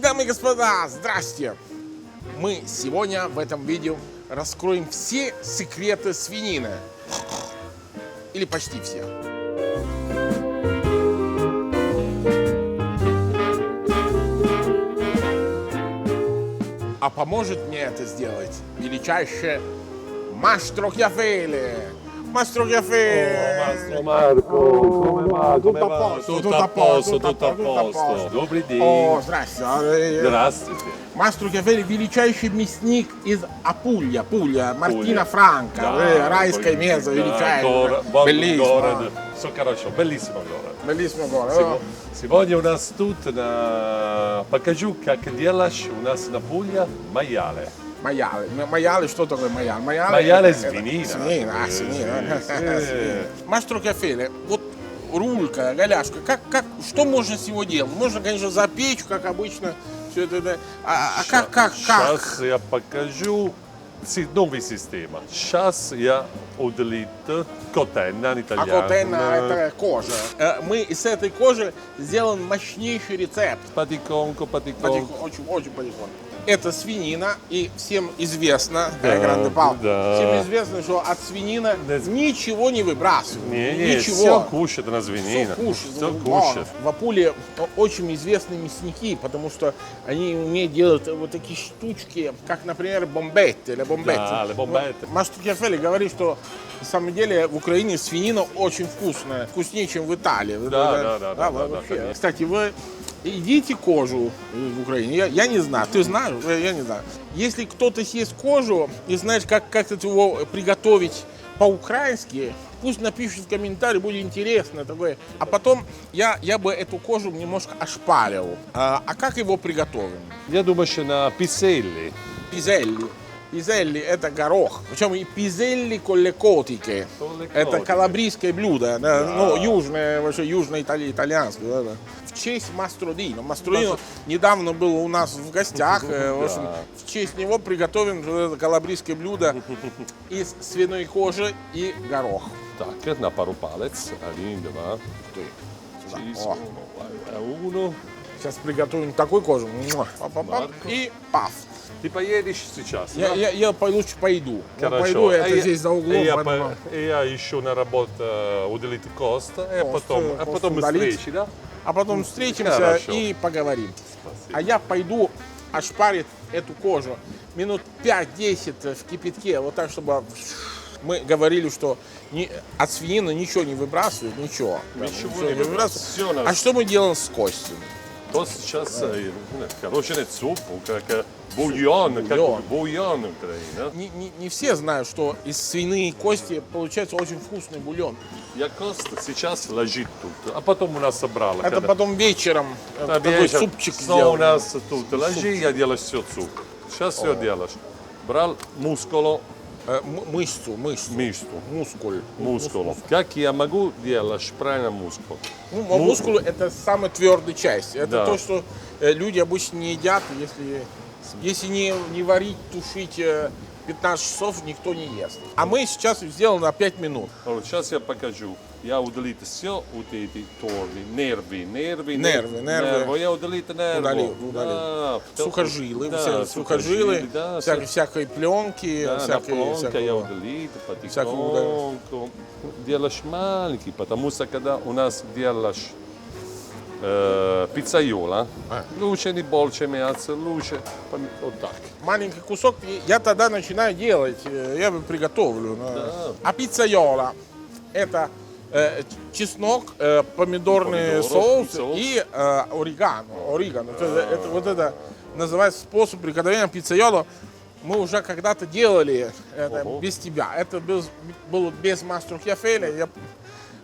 Дамы и господа, здрасте! Мы сегодня в этом видео раскроем все секреты свинины. Или почти все. А поможет мне это сделать величайшее Мастро Chiafelli. Mastro Chiafelli. Mastro Marco, come va? Tutto Come a va? posto, Tutto a posto, tutto a posto. Добрый день. О, здрасте. А, Здравствуйте. Мастро Chiafelli величайший мясник из Апулья, Пулья, Мартина Пуля. Франка, Да, э, райское пой- место, да, величайшее, город, бог- Беллissimo. город. Все хорошо, bellissimo город. Беллissimo город. Сего- Сегодня у нас тут на... покажу, как делаешь у нас на Пuglia майяле. Майяле. Майяле, что такое? Майяле, Майяле это- свинина. Свинина, а, свинина. Мастро Chiafelli, вот рулька, голяшка, как, как, что можно с него делать? Можно, конечно, запечь, как обычно, все это, да. а, а как, как, как? Сейчас я покажу новая система. Сейчас я удалит котенна на А итальянском. котена это кожа. Э, Мы из этой кожи сделан мощнейший рецепт. Патиконко, патиконко. Потихо- Очень, очень потихоньку. Это свинина, и всем известно, Да, э, Гранде Пал, да. всем известно, что от свинины Да. ничего не выбрасывают. Не, не, ничего. все кушает на свинина. Всё кушают. Все кушает. В Апуле очень известные мясники, потому что они умеют делать вот такие штучки, как, например, бомбетти или бомбетти. Да, bombette. Мастер Кефели говорит, что на самом деле в Украине свинина очень вкусная, вкуснее, чем в Италии. Вы- Да, вы- да, да, да, да, вообще. конечно. Кстати, вы едите кожу в Украине? Я, я не знаю. Ты знаешь? Я, не знаю. Если кто-то съест кожу и знаешь, как, как это его приготовить по-украински, пусть напишет в комментарии, будет интересно такое. А потом я, я бы эту кожу немножко ошпарил. А, а как его приготовим? Я думаю, что на писелли. Пизелли. Пизелли – это горох. Причем и пизелли колле котики. Con le Это калабрийское блюдо, да, ну, южное, вообще южно-итальянское. Да, да. В честь Мастродино. Мастродино недавно был у нас в гостях. э, В, общем, Да. в честь него приготовим вот это калабрийское блюдо из свиной кожи и горох. Так, на пару палец. Один, два, три. Сейчас приготовим такую кожу. И паф. Ты поедешь сейчас, Я, да? я, я лучше пойду. Хорошо. пойду, это А я- здесь за углом. и я, по- и я еще на работу э, удалить кост, Кост, потом, а потом удалить. встречи, да? а потом встретимся Хорошо. и поговорим. Спасибо. А я пойду ошпарить эту кожу минут 5-10 в кипятке, вот так, чтобы мы говорили, что ни- от свинины ничего не выбрасывают, ничего. Ничего не выбрасывают. Всё надо. А что мы делаем с костью? То сейчас, э, короче, супу, как э, бульон, как Бульон. бульон Украина. Не, не- не все знают, что из свиные кости получается очень вкусный бульон. Я кост сейчас лежит тут, а потом у нас собрала. Это когда- потом вечером э, Да, такой вечер, супчик сделаем. у нас тут лежи, я делаю все суп. Сейчас все делаешь. Брал мускуло, мышцу, мышцу. мышцу, Мускуль. мускуло. Как я могу делать правильно мускул? Ну, а мускул это самая твердая часть. Это Да. то, что э, люди обычно не едят, если, если не, не варить, тушить э, 15 часов, никто не ест. А мы сейчас сделаем на 5 минут. Сейчас я покажу. Я удалит все вот эти торви, нервы, нервы, Нервы, нервы. Я удалит нервы. Удалил, удалил. Да. Сухожилы, Да, все сухожилы, да, всякой, всё. всякой пленки, Да, на всякой, я всякого. удалит, всякого потихоньку. Делаешь маленький, потому что когда у нас делаешь э, пиццайола, А. лучше не больше мяса, лучше вот так. Маленький кусок, я тогда начинаю делать, э, я приготовлю. Да. А пиццайола это чеснок, э, помидорный Помидоров, соус и э, орегано. орегано. Это, вот это называется способ приготовления пиццайола. Мы уже когда-то делали это Ого. без тебя. Это без- было без мастер Chiafelli. Я,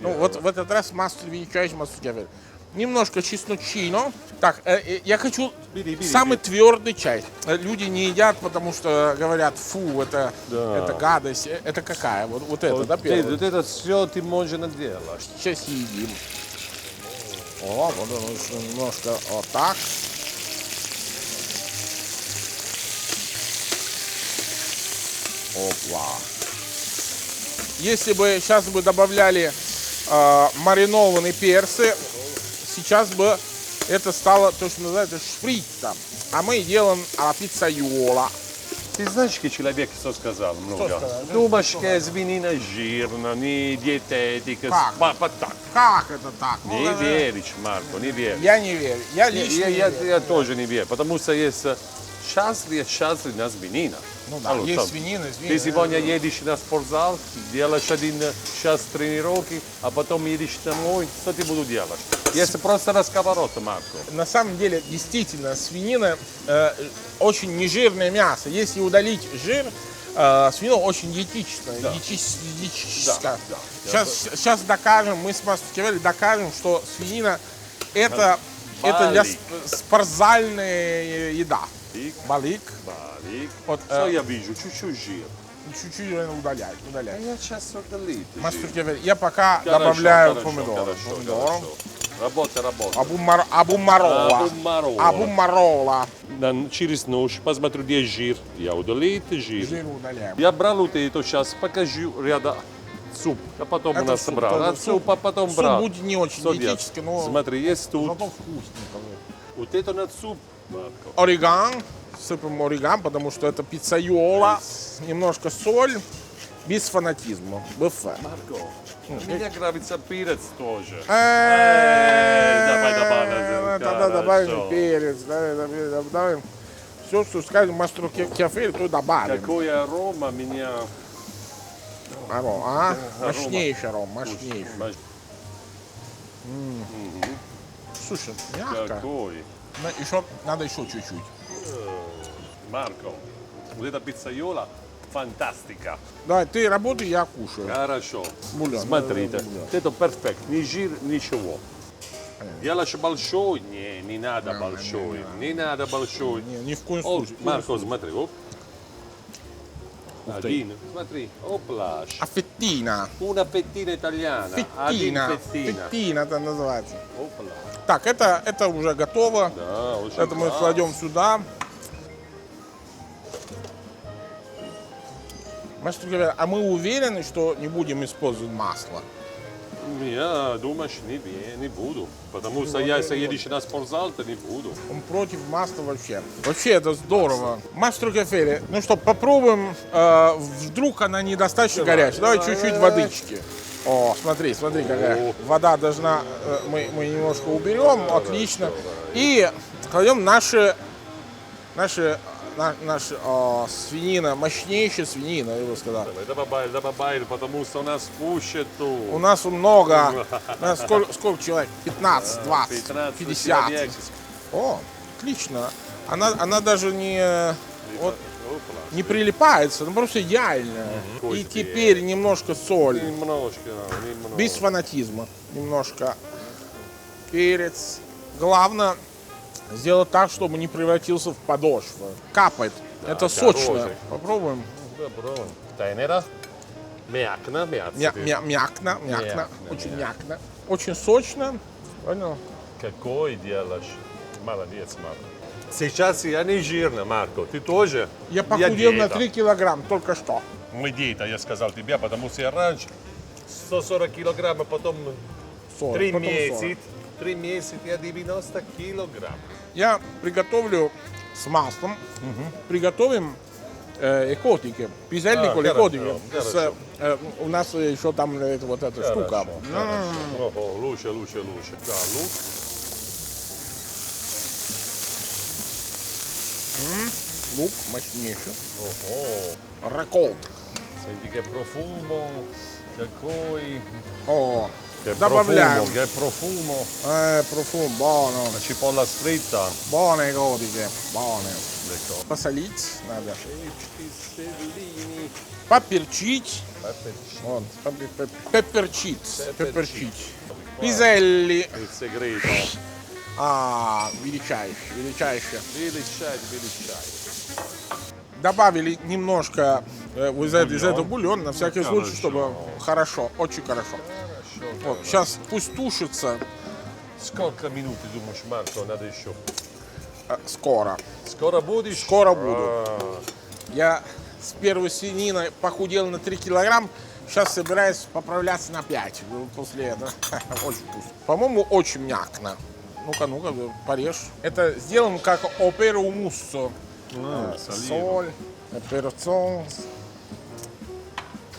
ну, вот в этот раз мастер величайший мастер Chiafelli. Немножко чесночино. Так, э, э, я хочу Бери, бери, самый твердый чай. Э, Люди не едят, потому что говорят, фу, это, Да. это гадость. Э, Это какая? Вот, вот это, Вот, да, первое? вот это все ты можешь делать. Сейчас едим. О, вот еще немножко вот так. Опа. Если бы сейчас бы добавляли э, маринованные перцы, сейчас бы это стало то, что называется шприца. А мы делаем а пиццайола. Ты знаешь, что человек что сказал много? сказал? Думаешь, что свинина жирна, не диететика. Как? Па- па- так. Как это так? Ну, Не это- веришь, Марко, не веришь. Я не верю. Я лично я- не я- верю. я тоже не верю, потому что есть э, счастлив, счастлив на свинина. Ну да, Алло, есть там, свинина, Ты свинина. сегодня едешь на спортзал, делаешь один э, час тренировки, а потом едешь домой, что ты будешь делать? Если просто на сковородке, Марко. На самом деле, действительно, свинина э, очень нежирное мясо. Если удалить жир, э, свинина очень диетичная, диетич- диетическая. Да, да. Сейчас, сейчас докажем, мы с Мастер докажем, что свинина это, это для спортзальная еда. Балик. Балик. Балик. Вот, Что э, я вижу? Чуть-чуть жир. Чуть-чуть наверное, удалять, А удалять. я сейчас удалит Мастер я пока Хорошо, добавляю хорошо, помидоры. хорошо, Помидоры. хорошо. Работа, работа. Абумар, абумарола. Абумарола. Абумарола. На- через нож посмотрю, где жир. Я удалит жир. Жир удаляем. Я брал вот это сейчас, покажу ряда суп, а потом Это у нас суп, брал. А суп. суп, а потом Суп брал. будет не очень диетический, но Смотри, есть тут. зато вкусненько. Вот это на суп. Ореган. Сыпем ореган, потому что это пиццайола. Немножко соль. Без фанатизма. Буфе. Марко, мне нравится перец тоже. Э, давай добавим. Тогда добавим перец. Добавим все, что скажем мастер кефир, то добавим. Какой арома меня... Аром, а? Арома. Мощнейший аром, мощнейший. Слушай, мягко. Какой? Еще, надо еще чуть-чуть. Марко, вот эта пиццайола фантастика. Давай, ты работай, я кушаю. Хорошо. Бульон, Смотрите, бульон. это перфект. Ни жир, ничего. Делаешь большой? Не, не надо Не, большой. не, Не надо большой. Не, ни в коем О, случае. Марко, смотри, оп. Один, смотри, опла. А феттина. Una italiana. Один Феттина. феттина. Феттина это называется. Опла. Так, это, это уже готово. Да, очень Это мы класс. кладем сюда. Мастер говорит, а мы уверены, что не будем использовать масло? Я думаю, не, бе- не буду. Потому что я, если едешь на спортзал, то не буду. Он против масла вообще. Вообще это здорово. Мастер Кефери, ну что, попробуем. э, вдруг она недостаточно горячая. Давай чуть-чуть водички. О, смотри, смотри, какая О. вода должна. э, мы, мы немножко уберем, отлично. И кладем наши, наши, на- наши э, свинина, мощнейшая свинина, я бы сказал. Давай, добавай, добавай, потому что у нас кушает У нас много. У нас сколько, сколько человек? 15, 20, 15 50. человек. О, отлично. Она, она даже не, вот, Опла. не прилипается, ну просто идеально. Ой, И теперь немножко соль, Немножко, немножко. без фанатизма. Немножко перец. Главное сделать так, чтобы не превратился в подошву. Капает. Это сочно. Попробуем. Добро. Тайнера. Мякна, мякна. Мя- мя- мякно, мякно, Мякно, очень мякно. мякно. Очень сочно. Понял? Какой делаешь? Молодец, Марко. Сейчас я не жирный, Марко. Ты тоже? Я похудел на диета. 3 килограмм только что. Мы диета, я сказал тебе, потому что я раньше 140 килограмм, а потом 40, 3 потом 40. 3 месяца я 90 килограмм. Я приготовлю с маслом. Приготовим э, экотики. Пизельнику А, хорошо, экотики. С, э, у нас еще там э, вот эта штука. Хорошо, М, хорошо. Ого, лучше, лучше, лучше. Да, лук. Лук мощнейший. Ого. Реколд. Senti che profumo, какой. О, Che добавляем. profumo, che profumo. Э, профум, боно. La cipolla scritta. Боны экотики. Боны. Ecco. Посолить надо. Pezzi stellini. Поперчить. Pepperci- Вот, пепе- пеп- пепперчить. Пепперчить. Пизелли. Il segreto. А, величайший, величайший. Величать, величать. Добавили немножко э, вот из, этой- из этого бульона, на всякий случай, чтобы хорошо, очень хорошо. Вот, сейчас пусть тушится Сколько минут, ты думаешь, Марко, надо еще? э, скоро. Скоро будешь? Скоро буду. А, Я с первой свинины похудел на 3 килограмм, сейчас собираюсь поправляться на 5 после этого. Очень вкусно. По-моему, очень мякно. Ну-ка, ну-ка, порежь. Это сделаем как оперу муссо. А, Соль, перцом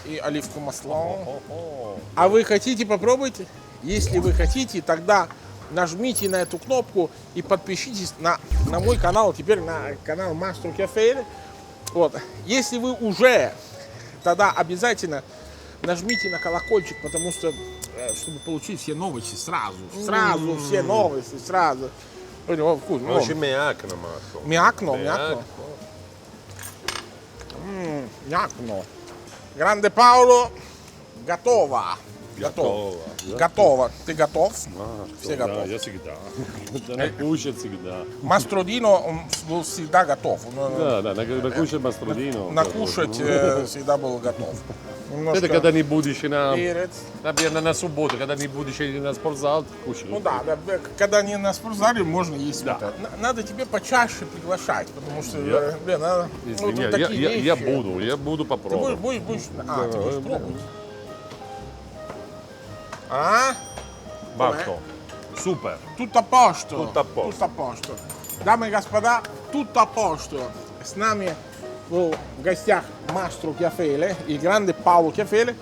и оливку масла. А вы хотите попробовать? Если вы хотите, тогда нажмите на эту кнопку и подпишитесь на, на мой канал, теперь на канал Мастер Кафе. Вот. Если вы уже, тогда обязательно нажмите на колокольчик, потому что, э, чтобы получить все новости сразу, сразу все новости, сразу. О, ci meacna, Marco. Мякно, мякно. М, Мякно. Гранде Пауло, готово. Готово. Готово. Готово. Ты готов? А, Все да, готовы. я всегда. Да, на кушать всегда. Мастродино он был всегда готов. Э, Да, да, на, на кушать маструдину. Накушать э, всегда был готов. Немножко Это когда не будешь на, перец. наверное, на субботу, когда не будешь на спортзал, кушай. Ну да, да, когда не на спортзале, можно есть Да. вот это. Н- Надо тебе почаще приглашать, потому что, Я- блин, надо... Вот я, буду, я буду Ты будешь, попробовать. будешь, будешь... А, ты Да, будешь да. А? Марко, супер. Tutto a posto. Тут апошто. Дамы и господа, тут апошто. С нами в гостях Мастро Киафеле и Гранде Пауло Киафеле,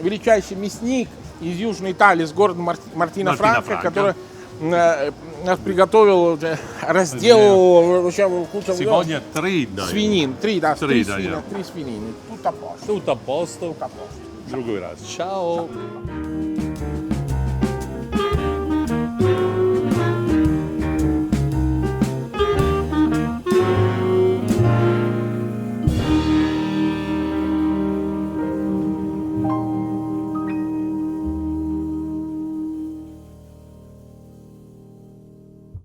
величайший мясник из Южной Италии, с города Мар- Мартина, Мартина Франко, Франко. который э, нас приготовил, э, разделал вообще кучу Сегодня три дня. свинин. Три, да, Три, три, да, три свинины. Тут апошто. Тут a posto. Тут апошто. Другой раз. Ciao.